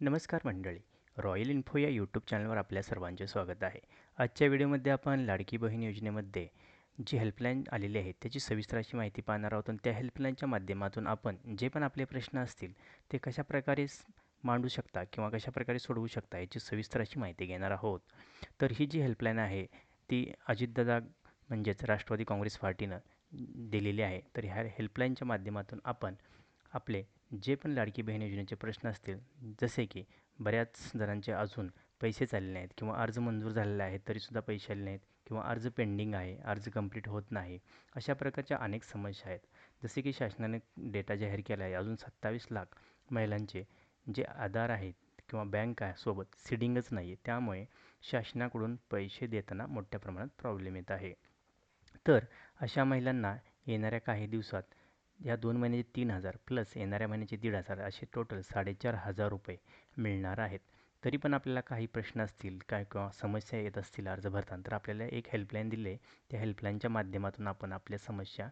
नमस्कार मंडळी. Royal info या यूट्यूब चॅनलवर आपल्या सर्वांचे स्वागत आहे. आजच्या व्हिडिओमध्ये आपण लाडकी बहीण योजनेमध्ये जी हेल्पलाईन आलेली आहे त्याची सविस्तर अशी माहिती पाहणार आहोत. आणि त्या हेल्पलाईनच्या माध्यमातून आपण जे पण आपले प्रश्न असतील ते कशाप्रकारे मांडू शकता किंवा कशाप्रकारे सोडवू शकता याची सविस्तर अशी माहिती घेणार आहोत. तर ही जी हेल्पलाईन आहे ती अजितदादा म्हणजेच राष्ट्रवादी काँग्रेस पार्टीनं दिलेली आहे. तर ह्या हेल्पलाईनच्या माध्यमातून आपण आपले जे पण लाडकी बहीण योजनेचे प्रश्न असतील जसे की बऱ्याच जणांचे अजून पैसे चालले नाहीत किंवा अर्ज मंजूर झालेला आहेत तरीसुद्धा पैसे आले नाहीत किंवा अर्ज पेंडिंग आहे अर्ज कंप्लीट होत नाही अशा प्रकारच्या अनेक समस्या आहेत. जसे की शासनाने डेटा जाहीर केला आहे अजून सत्तावीस लाख महिलांचे जे आधार आहेत किंवा बँक आहे सोबत सिडिंगच नाही आहे त्यामुळे शासनाकडून पैसे देताना मोठ्या प्रमाणात प्रॉब्लेम येत आहे. तर अशा महिलांना येणाऱ्या काही दिवसात या दोन महिन्याचे तीन हजार प्लस येणाऱ्या महिन्याचे दीड हजार असे टोटल साडेचार हजार रुपये मिळणार आहेत. तरी पण आपल्याला काही प्रश्न असतील काय किंवा समस्या येत असतील अर्ज भरताना तर आपल्याला एक हेल्पलाईन दिली. आहे त्या हेल्पलाईनच्या माध्यमातून आपण आपल्या समस्या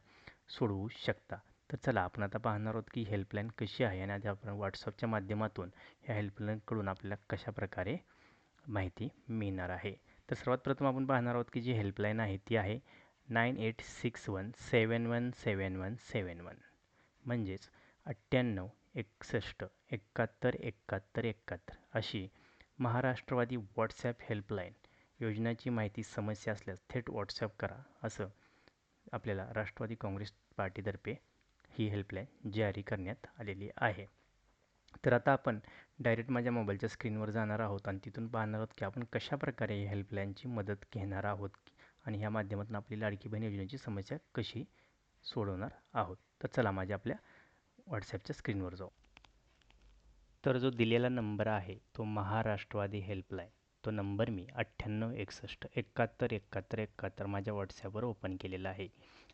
सोडवू शकता. तर चला आपण आता पाहणार आहोत की हेल्पलाईन कशी आहे आणि आता आपण व्हॉट्सअपच्या माध्यमातून ह्या हेल्पलाईनकडून आपल्याला कशाप्रकारे माहिती मिळणार आहे. तर सर्वात प्रथम आपण पाहणार आहोत की जी हेल्पलाईन आहे ती आहे nine eight six one seven one seven one seven one म्हणजेच अठ्ठ्याण्णव एकसष्ट एकाहत्तर एकाहत्तर एकाहत्तर अशी महाराष्ट्रवादी व्हॉट्सॲप हेल्पलाईन योजनाची माहिती समस्या असल्यास थेट व्हॉट्सॲप करा असं आपल्याला राष्ट्रवादी काँग्रेस पार्टीतर्फे ही हेल्पलाईन जारी करण्यात आलेली आहे तर आता आपण डायरेक्ट माझ्या मोबाईलच्या स्क्रीनवर जाणार आहोत आणि तिथून पाहणार आहोत की आपण कशाप्रकारे ही हेल्पलाईनची मदत घेणार आहोत आणि ह्या माध्यमातून आपली लाडकी बहीण योजनेची समस्या कशी सोडवणार आहोत? तर चला माझ्या आपल्या व्हॉट्सॲपच्या स्क्रीनवर जाऊ. तर जो दिलेला नंबर आहे तो महाराष्ट्रवादी हेल्पलाईन तो नंबर मी अठ्ठ्याण्णव एकसष्ट एकाहत्तर एकाहत्तर एकाहत्तर माझ्या व्हॉट्सॲपवर ओपन केलेला आहे.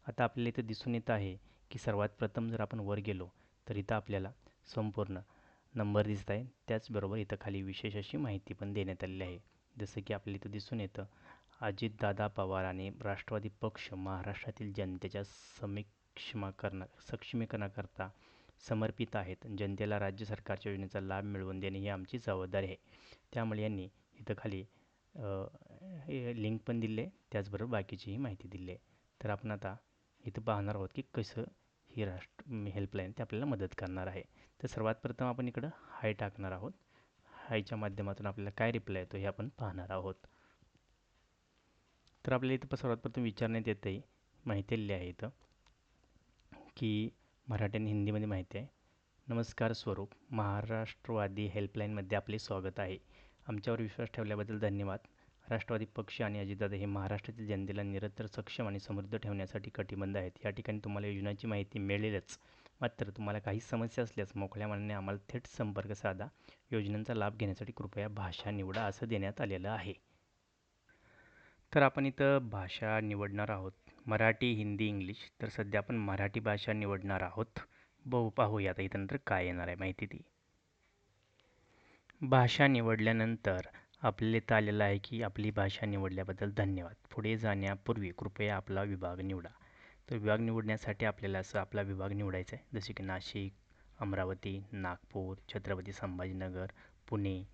आता आपल्याला इथं दिसून येत आहे की सर्वात प्रथम जर आपण वर गेलो तर इथं आपल्याला संपूर्ण नंबर दिसत आहे. त्याचबरोबर इथं खाली विशेष अशी माहिती पण देण्यात आलेली आहे. जसं की आपल्याला इथं दिसून येतं अजितदादा पवार आणि राष्ट्रवादी पक्ष महाराष्ट्रातील जनतेच्या समीक्षमाकरणा सक्षमीकरणाकरता समर्पित आहेत. जनतेला राज्य सरकारच्या योजनेचा लाभ मिळवून देणे ही आमची जबाबदारी आहे. त्यामुळे यांनी इथं खाली लिंक पण दिले त्याचबरोबर बाकीचीही माहिती दिली. आहे तर आपण आता इथं पाहणार आहोत की कसं ही राष्ट्र हेल्पलाईन ते आपल्याला मदत करणार आहे. तर सर्वात प्रथम आपण इकडं हाय टाकणार आहोत. हायच्या माध्यमातून आपल्याला काय रिप्लाय येतो हे आपण पाहणार आहोत. तर आपल्याला इथं सर्वात प्रथम विचारण्यात येतं आहे माहिती आलेली आहे इथं की मराठी आणि हिंदीमध्ये माहिती आहे. नमस्कार स्वरूप महाराष्ट्रवादी हेल्पलाईनमध्ये आपले स्वागत आहे. आमच्यावर विश्वास ठेवल्याबद्दल धन्यवाद. राष्ट्रवादी पक्ष आणि अजितदादा हे महाराष्ट्रातील जनतेला निरंतर सक्षम आणि समृद्ध ठेवण्यासाठी कटिबंध आहेत. या ठिकाणी तुम्हाला योजनाची माहिती मिळेलच. मात्र तुम्हाला काही समस्या असल्यास मोकळ्या मनाने आम्हाला थेट संपर्क साधा. योजनांचा लाभ घेण्यासाठी कृपया भाषा निवडा असं देण्यात आलेलं आहे. तर आपण इथं भाषा निवडणार आहोत. मराठी हिंदी इंग्लिश. तर सध्या आपण मराठी भाषा निवडणार आहोत. बहु पाहूया आता इथं नंतर काय येणार आहे माहिती ती. भाषा निवडल्यानंतर आपल्याला इथं आलेलं आहे की आपली भाषा निवडल्याबद्दल धन्यवाद. पुढे जाण्यापूर्वी कृपया आपला विभाग निवडा. तर विभाग निवडण्यासाठी आपल्याला असं आपला विभाग निवडायचा आहे. जसे की नाशिक अमरावती नागपूर छत्रपती संभाजीनगर पुणे.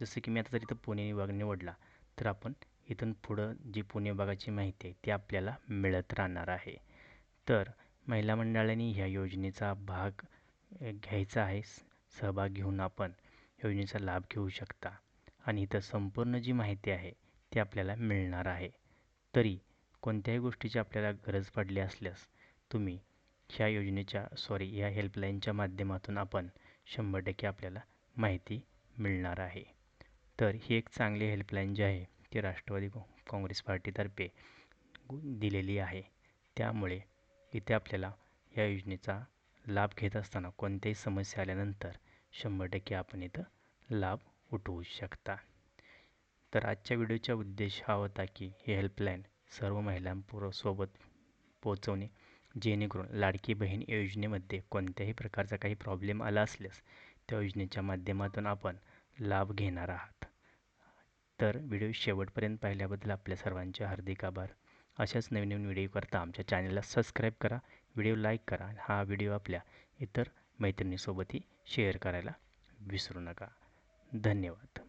जसं की मी आता जर इथं पुणे विभाग निवडला तर आपण इथून पुढं जी पुणे विभागाची माहिती आहे ती आपल्याला मिळत राहणार आहे. तर महिला मंडळांनी ह्या योजनेचा भाग घ्यायचा आहे. सहभाग घेऊन आपण योजनेचा लाभ घेऊ शकता. आणि इथं संपूर्ण जी माहिती आहे ती आपल्याला मिळणार आहे. तरी कोणत्याही गोष्टीची आपल्याला गरज पडली असल्यास तुम्ही ह्या योजनेच्या सॉरी ह्या हेल्पलाईनच्या माध्यमातून आपण शंभर टक्के आपल्याला माहिती मिळणार आहे. तर ही एक चांगली हेल्पलाईन जी आहे ती राष्ट्रवादी काँग्रेस पार्टीतर्फे दिलेली आहे. त्यामुळे इथे आपल्याला या योजनेचा लाभ घेत असताना कोणत्याही समस्या आल्यानंतर शंभर टक्के आपण इथं लाभ उठवू शकता. तर आजच्या व्हिडिओचा उद्देश हा होता की ही हेल्पलाईन सर्व महिलांपूर्वसोबत पोहोचवणे जेणेकरून लाडकी बहीण योजनेमध्ये कोणत्याही प्रकारचा काही प्रॉब्लेम आला असल्यास त्या योजनेच्या माध्यमातून आपण लाभ घेणार आहात. तर व्हिडिओ शेवटपर्यंत पाहिल्याबद्दल आपल्या सर्वांचे हार्दिक आभार. अशाच नवीन नवीन व्हिडिओ करता आमच्या चॅनलला सबस्क्राईब करा व्हिडिओ लाईक करा हा व्हिडिओ आपल्या इतर मैत्रिणीसोबतही शेअर करायला विसरू नका. धन्यवाद.